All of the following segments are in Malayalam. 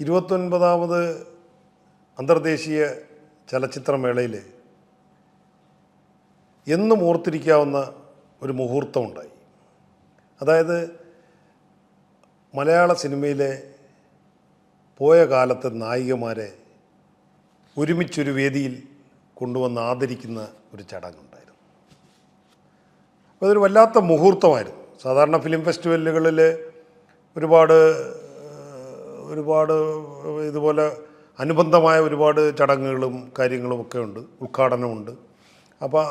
ഇരുപത്തൊൻപതാമത് അന്തർദേശീയ ചലച്ചിത്രമേളയിൽ എന്നും ഓർത്തിരിക്കാവുന്ന ഒരു മുഹൂർത്തമുണ്ടായി അതായത് മലയാള സിനിമയിലെ പോയ കാലത്തെ നായികമാരെ ഒരുമിച്ചൊരു വേദിയിൽ കൊണ്ടുവന്ന് ആദരിക്കുന്ന ഒരു ചടങ്ങുണ്ടായിരുന്നു. അപ്പോൾ അതൊരു വല്ലാത്ത മുഹൂർത്തമായിരുന്നു. സാധാരണ ഫിലിം ഫെസ്റ്റിവലുകളിൽ ഒരുപാട് ഒരുപാട് ഇതുപോലെ അനുബന്ധമായ ഒരുപാട് ചടങ്ങുകളും കാര്യങ്ങളും ഒക്കെ ഉണ്ട് ഉദ്ഘാടനമുണ്ട്. അപ്പോൾ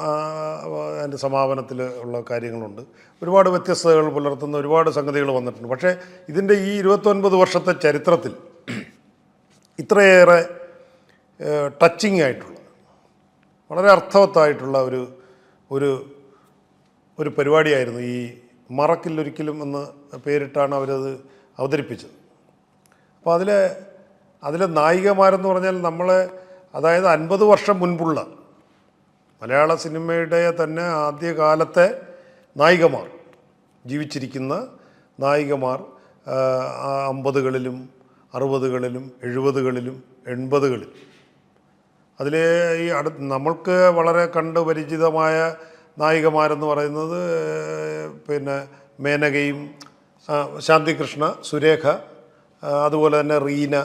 അതിന്റെ സമാപനത്തിൽ ഉള്ള കാര്യങ്ങളുണ്ട്. ഒരുപാട് വ്യത്യസ്തതകൾ പുലർത്തുന്ന ഒരുപാട് സംഗതികൾ വന്നിട്ടുണ്ട്. പക്ഷേ ഇതിന്റെ ഈ ഇരുപത്തൊൻപത് വർഷത്തെ ചരിത്രത്തിൽ ഇത്രയേറെ ടച്ചിങ് ആയിട്ടുള്ള വളരെ അർത്ഥവത്തായിട്ടുള്ള ഒരു ഒരു ഒരു പരിപാടിയായിരുന്നു ഈ മറക്കില്ലൊരിക്കലും എന്ന് പേരിട്ടാണ് അവരത് അവതരിപ്പിച്ചത്. അപ്പോൾ അതിലെ അതിലെ നായികമാരെന്ന് പറഞ്ഞാൽ നമ്മൾ അതായത് അൻപത് വർഷം മുൻപുള്ള മലയാള സിനിമയുടെ തന്നെ ആദ്യകാലത്തെ നായികമാർ ജീവിച്ചിരിക്കുന്ന നായികമാർ അമ്പതുകളിലും അറുപതുകളിലും എഴുപതുകളിലും എൺപതുകളിൽ അതിൽ ഈ അടു നമ്മൾക്ക് വളരെ കണ്ട് പരിചിതമായ നായികമാരെന്ന് പറയുന്നത് പിന്നെ മേനകയും ശാന്തികൃഷ്ണ സുരേഖ അതുപോലെ തന്നെ റീന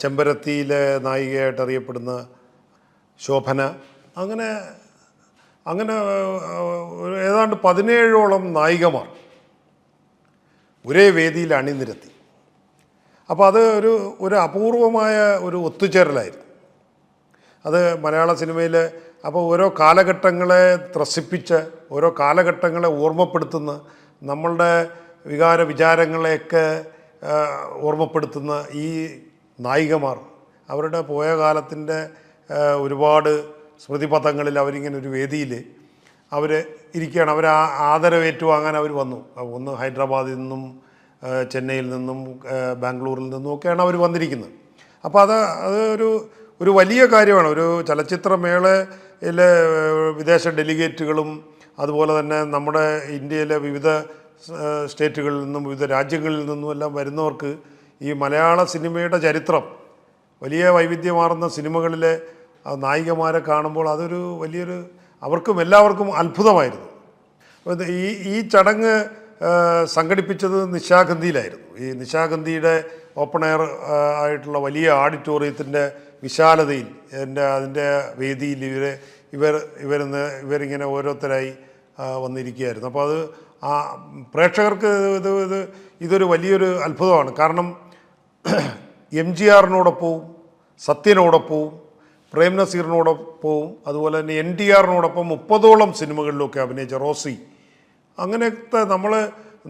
ചെമ്പരത്തിയിലെ നായികയായിട്ട് അറിയപ്പെടുന്ന ശോഭന. അങ്ങനെ അങ്ങനെ ഏതാണ്ട് പതിനേഴോളം നായികമാർ ഒരേ വേദിയിൽ അണിനിരത്തി. അപ്പോൾ അത് ഒരു ഒരു അപൂർവമായ ഒരു ഒത്തുചേരലായിരുന്നു. അത് മലയാള സിനിമയിൽ അപ്പോൾ ഓരോ കാലഘട്ടങ്ങളെ ത്രസിപ്പിച്ച് ഓരോ കാലഘട്ടങ്ങളെ ഓർമ്മപ്പെടുത്തുന്ന നമ്മളുടെ വികാര വിചാരങ്ങളെയൊക്കെ ഓർമ്മപ്പെടുത്തുന്ന ഈ നായികമാർ അവരുടെ പോയ കാലത്തിന്റെ ഒരുപാട് സ്മൃതിപഥങ്ങളിൽ അവരിങ്ങനെ ഒരു വേദിയിൽ അവർ ഇരിക്കുകയാണ്. അവർ ആദരവേറ്റുവാങ്ങാൻ അവർ വന്നു. ഒന്ന് ഹൈദരാബാദിൽ നിന്നും ചെന്നൈയിൽ നിന്നും ബാംഗ്ലൂരിൽ നിന്നും ഒക്കെയാണ് അവർ വന്നിരിക്കുന്നത്. അപ്പോൾ അത് അത് ഒരു ഒരു വലിയ കാര്യമാണ്. ഒരു ചലച്ചിത്രമേളയിലെ വിദേശ ഡെലിഗേറ്റുകളും അതുപോലെ തന്നെ നമ്മുടെ ഇന്ത്യയിലെ വിവിധ സ്റ്റേറ്റുകളിൽ നിന്നും വിവിധ രാജ്യങ്ങളിൽ നിന്നും എല്ലാം വരുന്നവർക്ക് ഈ മലയാള സിനിമയുടെ ചരിത്രം വലിയ വൈവിധ്യമാർന്ന സിനിമകളിലെ നായികമാരെ കാണുമ്പോൾ അതൊരു വലിയൊരു അവർക്കും എല്ലാവർക്കും അത്ഭുതമായിരുന്നു. ഈ ഈ ചടങ്ങ് സംഘടിപ്പിച്ചത് നിശാഗന്ധിയിലായിരുന്നു. ഈ നിശാഗന്ധിയുടെ ഓപ്പൺ എയർ ആയിട്ടുള്ള വലിയ ഓഡിറ്റോറിയത്തിന്റെ വിശാലതയിൽ എന്റെ അതിന്റെ വേദിയിൽ ഇവർ ഇവർ ഇവരിന്ന് ഇവരിങ്ങനെ ഓരോരുത്തരായി വന്നിരിക്കുകയായിരുന്നു. അപ്പോൾ അത് ആ പ്രേക്ഷകർക്ക് ഇത് ഇത് ഇതൊരു വലിയൊരു അത്ഭുതമാണ്. കാരണം എം ജി ആറിനോടൊപ്പവും സത്യനോടൊപ്പവും പ്രേം നസീറിനോടൊപ്പവും അതുപോലെ തന്നെ എൻ ടി ആറിനോടൊപ്പം മുപ്പതോളം സിനിമകളിലൊക്കെ അഭിനയിച്ച റോസി. അങ്ങനത്തെ നമ്മൾ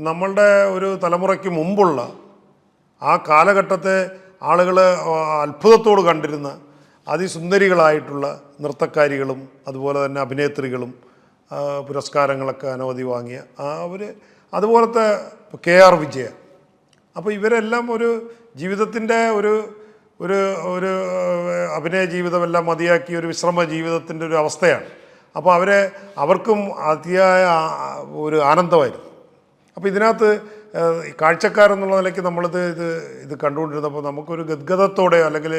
നമ്മളുടെ ഒരു തലമുറയ്ക്ക് മുമ്പുള്ള ആ കാലഘട്ടത്തെ ആളുകൾ അത്ഭുതത്തോട് കണ്ടിരുന്ന അതിസുന്ദരികളായിട്ടുള്ള നൃത്തക്കാരികളും അതുപോലെ തന്നെ അഭിനേത്രികളും പുരസ്കാരങ്ങളൊക്കെ അനവധി വാങ്ങിയ അവർ അതുപോലത്തെ കെ ആർ വിജയ. അപ്പോൾ ഇവരെല്ലാം ഒരു ജീവിതത്തിന്റെ ഒരു ഒരു ഒരു അഭിനയ ജീവിതമെല്ലാം മതിയാക്കി ഒരു വിശ്രമ ജീവിതത്തിന്റെ ഒരു അവസ്ഥയാണ്. അപ്പോൾ അവരെ അവർക്കും അതിയായ ഒരു ആനന്ദമായിരുന്നു. അപ്പോൾ ഇതിനകത്ത് കാഴ്ചക്കാരെന്നുള്ള നിലയ്ക്ക് നമ്മളിത് ഇത് ഇത് കണ്ടുകൊണ്ടിരുന്നപ്പോൾ നമുക്കൊരു ഗദ്ഗതത്തോടെ അല്ലെങ്കിൽ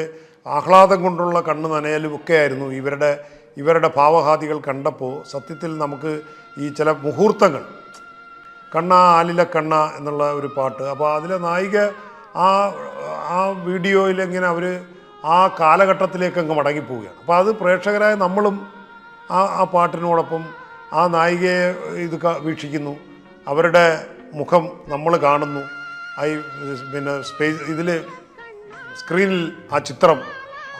ആഹ്ലാദം കൊണ്ടുള്ള കണ്ണ് നനയലും ഒക്കെ ആയിരുന്നു ഇവരുടെ ഇവരുടെ ഭാവഹാദികൾ കണ്ടപ്പോൾ സത്യത്തിൽ നമുക്ക് ഈ ചില മുഹൂർത്തങ്ങൾ കണ്ണ ആലില കണ്ണ എന്നുള്ള ഒരു പാട്ട്. അപ്പോൾ അതിലെ നായിക ആ ആ വീഡിയോയിൽ ഇങ്ങനെ അവർ ആ കാലഘട്ടത്തിലേക്ക് അങ്ങ് മടങ്ങിപ്പോവുകയാണ്. അപ്പോൾ അത് പ്രേക്ഷകരായ നമ്മളും ആ ആ പാട്ടിനോടൊപ്പം ആ നായികയെ ഇത് വീക്ഷിക്കുന്നു. അവരുടെ മുഖം നമ്മൾ കാണുന്നു. ഐ പിന്നെ സ്പേസ് ഇതിൽ സ്ക്രീനിൽ ആ ചിത്രം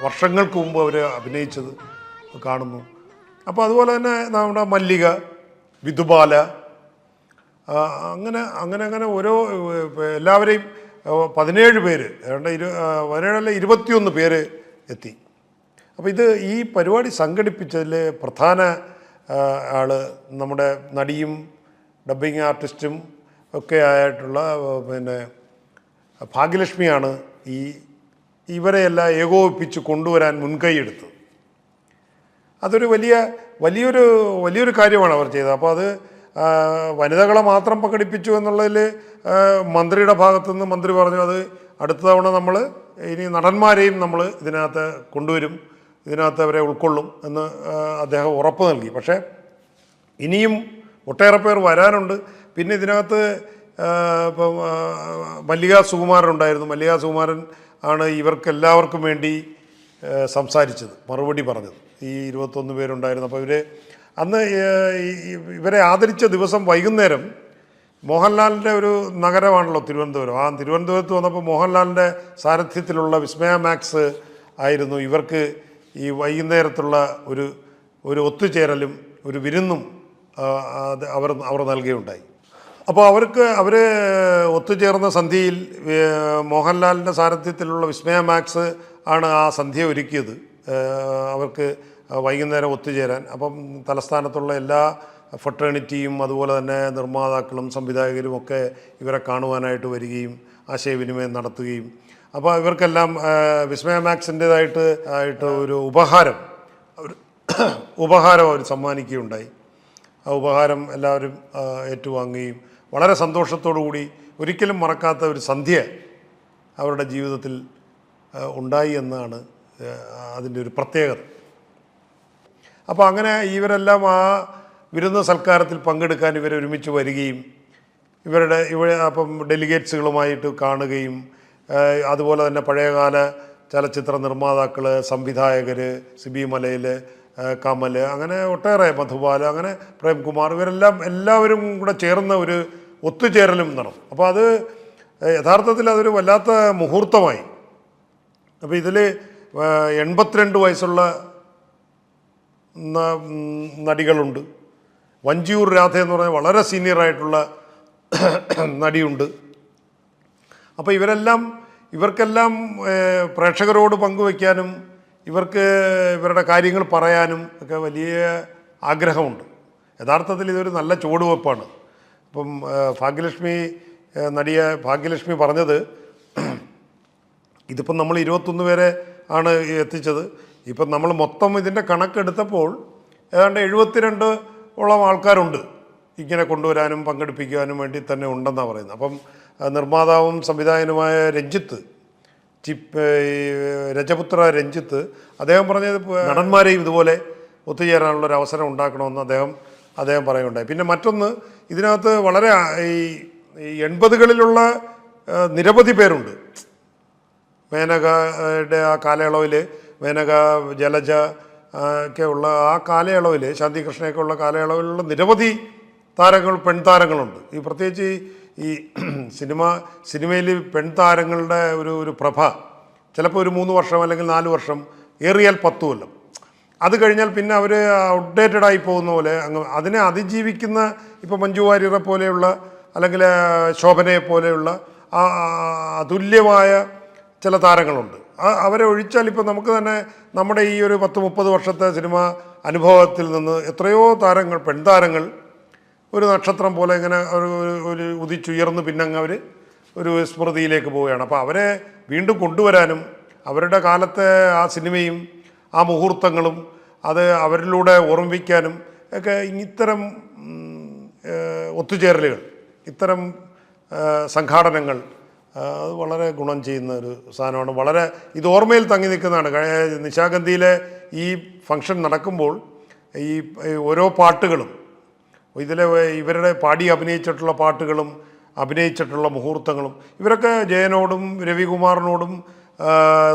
വർഷങ്ങൾക്ക് മുമ്പ് അവർ അഭിനയിച്ചത്. കാണുന്നു. അപ്പോൾ അതുപോലെ തന്നെ നമ്മുടെ മല്ലിക വിധുബാല അങ്ങനെ അങ്ങനെ അങ്ങനെ ഓരോ എല്ലാവരെയും പതിനേഴ് പേര് ഏതാണ്ട് ഇരു പതിനേഴല്ല ഇരുപത്തിയൊന്ന് പേര് എത്തി. അപ്പോൾ ഇത് ഈ പരിപാടി സംഘടിപ്പിച്ചതിൽ പ്രധാന ആൾ നമ്മുടെ നടിയും ഡബ്ബിങ് ആർട്ടിസ്റ്റും ഒക്കെ ആയിട്ടുള്ള പിന്നെ ഭാഗ്യലക്ഷ്മിയാണ് ഈ ഇവരെയെല്ലാം ഏകോപിപ്പിച്ച് കൊണ്ടുവരാൻ മുൻകൈയെടുത്തത് അതൊരു വലിയ വലിയൊരു വലിയൊരു കാര്യമാണ് അവർ ചെയ്തത്. അപ്പോൾ അത് വനിതകളെ മാത്രം പങ്കെടുപ്പിച്ചു എന്നുള്ളതിൽ മന്ത്രിയുടെ ഭാഗത്തുനിന്ന് മന്ത്രി പറഞ്ഞു അത് അടുത്ത തവണ നമ്മൾ ഇനി നടന്മാരെയും നമ്മൾ ഇതിനകത്ത് കൊണ്ടുവരും ഇതിനകത്ത് അവരെ ഉൾക്കൊള്ളും എന്ന് അദ്ദേഹം ഉറപ്പ് നൽകി. പക്ഷേ ഇനിയും ഒട്ടേറെ പേർ വരാനുണ്ട്. പിന്നെ ഇതിനകത്ത് ഇപ്പം മല്ലിക സുകുമാരൻ ഉണ്ടായിരുന്നു മല്ലിക സുകുമാരൻ ആണ് ഇവർക്ക് എല്ലാവർക്കും വേണ്ടി സംസാരിച്ചത് മറുപടി പറഞ്ഞത്. ഈ ഇരുപത്തൊന്ന് പേരുണ്ടായിരുന്നു. അപ്പോൾ ഇവരെ അന്ന് ഇവരെ ആദരിച്ച ദിവസം വൈകുന്നേരം മോഹൻലാലിന്റെ ഒരു നഗരമാണല്ലോ തിരുവനന്തപുരം. ആ തിരുവനന്തപുരത്ത് വന്നപ്പോൾ മോഹൻലാലിന്റെ സാരഥ്യത്തിലുള്ള വിസ്മയ മാക്സ് ആയിരുന്നു. ഇവർക്ക് ഈ വൈകുന്നേരത്തുള്ള ഒരു ഒരു ഒത്തുചേരലും ഒരു വിരുന്നും അവർ അവർ നൽകുകയുണ്ടായി. അപ്പോൾ അവർക്ക് അവർ ഒത്തുചേർന്ന സന്ധ്യയിൽ മോഹൻലാലിന്റെ സാരഥ്യത്തിലുള്ള വിസ്മയ മാക്സ് ആണ് ആ സന്ധ്യ ഒരുക്കിയത്. അവർക്ക് വൈകുന്നേരം ഒത്തുചേരാൻ. അപ്പം തലസ്ഥാനത്തുള്ള എല്ലാ ഫെട്ടേണിറ്റിയും അതുപോലെ തന്നെ നിർമ്മാതാക്കളും സംവിധായകരും ഒക്കെ ഇവരെ കാണുവാനായിട്ട് വരികയും ആശയവിനിമയം നടത്തുകയും. അപ്പോൾ ഇവർക്കെല്ലാം വിസ്മയ മാക്സിന്റേതായിട്ട് ആയിട്ട് ഒരു ഉപഹാരം ഉപഹാരം അവർ സമ്മാനിക്കുകയുണ്ടായി. ആ ഉപഹാരം എല്ലാവരും ഏറ്റുവാങ്ങുകയും വളരെ സന്തോഷത്തോടു കൂടി ഒരിക്കലും മറക്കാത്ത ഒരു സന്ധ്യ അവരുടെ ജീവിതത്തിൽ ഉണ്ടായി എന്നാണ് അതിന്റെ ഒരു പ്രത്യേകത. അപ്പോൾ അങ്ങനെ ഇവരെല്ലാം ആ വിരുന്ന സൽക്കാരത്തിൽ പങ്കെടുക്കാൻ ഇവർ ഒരുമിച്ച് വരികയും ഇവരുടെ ഇവ അപ്പം ഡെലിഗേറ്റ്സുകളുമായിട്ട് കാണുകയും അതുപോലെ തന്നെ പഴയകാല ചലച്ചിത്ര നിർമ്മാതാക്കൾ സംവിധായകർ സിബി മലയിൽ കമൽ അങ്ങനെ ഒട്ടേറെ മധുബാല അങ്ങനെ പ്രേംകുമാർ ഇവരെല്ലാം എല്ലാവരും കൂടെ ചേർന്ന ഒരു ഒത്തുചേരലും നടന്നു. അപ്പോൾ അത് യഥാർത്ഥത്തിൽ അതൊരു വല്ലാത്ത മുഹൂർത്തമായി. അപ്പോൾ ഇതിൽ എൺപത്തിരണ്ട് വയസ്സുള്ള നടികളുണ്ട്. വഞ്ചിയൂർ രാധ എന്ന് പറഞ്ഞാൽ വളരെ സീനിയറായിട്ടുള്ള നടിയുണ്ട്. അപ്പോൾ ഇവരെല്ലാം ഇവർക്കെല്ലാം പ്രേക്ഷകരോട് പങ്കുവയ്ക്കാനും ഇവർക്ക് ഇവരുടെ കാര്യങ്ങൾ പറയാനും ഒക്കെ വലിയ ആഗ്രഹമുണ്ട്. യഥാർത്ഥത്തിൽ ഇതൊരു നല്ല ചുവടുവെപ്പാണ് ഇപ്പം ഭാഗ്യലക്ഷ്മി നടിയ ഭാഗ്യലക്ഷ്മി പറഞ്ഞത് ഇതിപ്പം നമ്മൾ ഇരുപത്തൊന്ന് പേരെ ആണ് എത്തിച്ചത്. ഇപ്പം നമ്മൾ മൊത്തം ഇതിന്റെ കണക്കെടുത്തപ്പോൾ ഏതാണ്ട് എഴുപത്തിരണ്ട് ഓളം ആൾക്കാരുണ്ട് ഇങ്ങനെ കൊണ്ടുവരാനും പങ്കെടുപ്പിക്കാനും വേണ്ടി തന്നെ ഉണ്ടെന്നാണ് പറയുന്നത്. അപ്പം നിർമ്മാതാവും സംവിധായകനുമായ രഞ്ജിത്ത് ചിപ്പ് രജപുത്ര രഞ്ജിത്ത് അദ്ദേഹം പറഞ്ഞത് നടന്മാരെയും ഇതുപോലെ ഒത്തുചേരാനുള്ള ഒരു അവസരം ഉണ്ടാക്കണമെന്ന് അദ്ദേഹം അദ്ദേഹം പറയുകയുണ്ടായി. പിന്നെ മറ്റൊന്ന് ഇതിനകത്ത് വളരെ ഈ എൺപതുകളിലുള്ള നിരവധി പേരുണ്ട്. മേനകയുടെ ആ കാലയളവിൽ മേനക ജലജ ഒക്കെ ഉള്ള ആ കാലയളവിൽ ശാന്തി കൃഷ്ണയൊക്കെ ഉള്ള കാലയളവിലുള്ള നിരവധി താരങ്ങൾ പെൺതാരങ്ങളുണ്ട്. ഈ പ്രത്യേകിച്ച് ഈ സിനിമ സിനിമയിൽ പെൺതാരങ്ങളുടെ ഒരു ഒരു പ്രഭ ചിലപ്പോൾ ഒരു മൂന്ന് വർഷം അല്ലെങ്കിൽ നാല് വർഷം ഏറിയാൽ പത്ത് കൊല്ലം. അത് കഴിഞ്ഞാൽ പിന്നെ അവർ ഔട്ട്ഡേറ്റഡ് ആയി പോകുന്ന പോലെ അങ്ങ് അതിനെ അതിജീവിക്കുന്ന ഇപ്പോൾ മഞ്ജു വാര്യരെ പോലെയുള്ള അല്ലെങ്കിൽ ശോഭനയെ പോലെയുള്ള അതുല്യമായ ചില താരങ്ങളുണ്ട്. അവരെ ഒഴിച്ചാൽ ഇപ്പോൾ നമുക്ക് തന്നെ നമ്മുടെ ഈ ഒരു പത്ത് മുപ്പത് വർഷത്തെ സിനിമ അനുഭവത്തിൽ നിന്ന് എത്രയോ താരങ്ങൾ പെൺതാരങ്ങൾ ഒരു നക്ഷത്രം പോലെ ഇങ്ങനെ ഒരു ഒരു- ഉദിച്ചുയർന്ന് പിന്നങ്ങ് അവർ ഒരു സ്മൃതിയിലേക്ക് പോവുകയാണ്. അപ്പോൾ അവരെ വീണ്ടും കൊണ്ടുവരാനും അവരുടെ കാലത്തെ ആ സിനിമയും ആ മുഹൂർത്തങ്ങളും അത് അവരിലൂടെ ഓർമ്മിപ്പിക്കാനും ഒക്കെ ഇത്തരം ഒത്തുചേരലുകൾ ഇത്തരം സംഘാടനങ്ങൾ അത് വളരെ ഗുണം ചെയ്യുന്ന ഒരു സാധനമാണ്. വളരെ ഇത് ഓർമ്മയിൽ തങ്ങി നിൽക്കുന്നതാണ്. നിശാഗന്ധിയിലെ ഈ ഫംഗ്ഷൻ നടക്കുമ്പോൾ ഈ ഓരോ പാട്ടുകളും ഇതിലെ ഇവരുടെ പാടി അഭിനയിച്ചിട്ടുള്ള പാട്ടുകളും അഭിനയിച്ചിട്ടുള്ള മുഹൂർത്തങ്ങളും ഇവരൊക്കെ ജയനോടും രവികുമാറിനോടും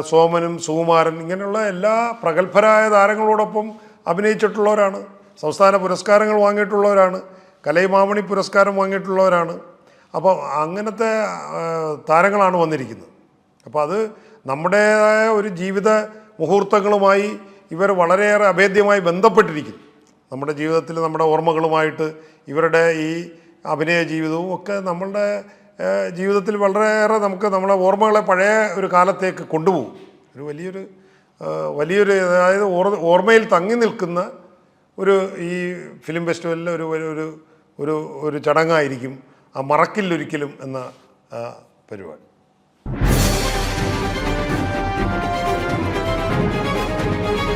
സോമനും സുകുമാരൻ ഇങ്ങനെയുള്ള എല്ലാ പ്രഗത്ഭരായ താരങ്ങളോടൊപ്പം അഭിനയിച്ചിട്ടുള്ളവരാണ്. സംസ്ഥാന പുരസ്കാരങ്ങൾ വാങ്ങിയിട്ടുള്ളവരാണ്. കലൈമാമണി പുരസ്കാരം വാങ്ങിയിട്ടുള്ളവരാണ്. അപ്പോൾ അങ്ങനത്തെ താരങ്ങളാണ് വന്നിരിക്കുന്നത്. അപ്പോൾ അത് നമ്മുടേതായ ഒരു ജീവിത മുഹൂർത്തങ്ങളുമായി ഇവർ വളരെയേറെ അഭേദ്യമായി ബന്ധപ്പെട്ടിരിക്കുന്നു. നമ്മുടെ ജീവിതത്തിൽ നമ്മുടെ ഓർമ്മകളുമായിട്ട് ഇവരുടെ ഈ അഭിനയ ജീവിതവും ഒക്കെ നമ്മളുടെ ജീവിതത്തിൽ വളരെയേറെ നമുക്ക് നമ്മളെ ഓർമ്മകളെ പഴയ ഒരു കാലത്തേക്ക് കൊണ്ടുപോകും. ഒരു വലിയൊരു വലിയൊരു അതായത് ഓർമ്മയിൽ തങ്ങി നിൽക്കുന്ന ഒരു ഈ ഫിലിം ഫെസ്റ്റിവലിൽ ഒരു ഒരു- ഒരു ചടങ്ങായിരിക്കും. മറക്കില്ലൊരിക്കലും എന്ന പരിപാടി.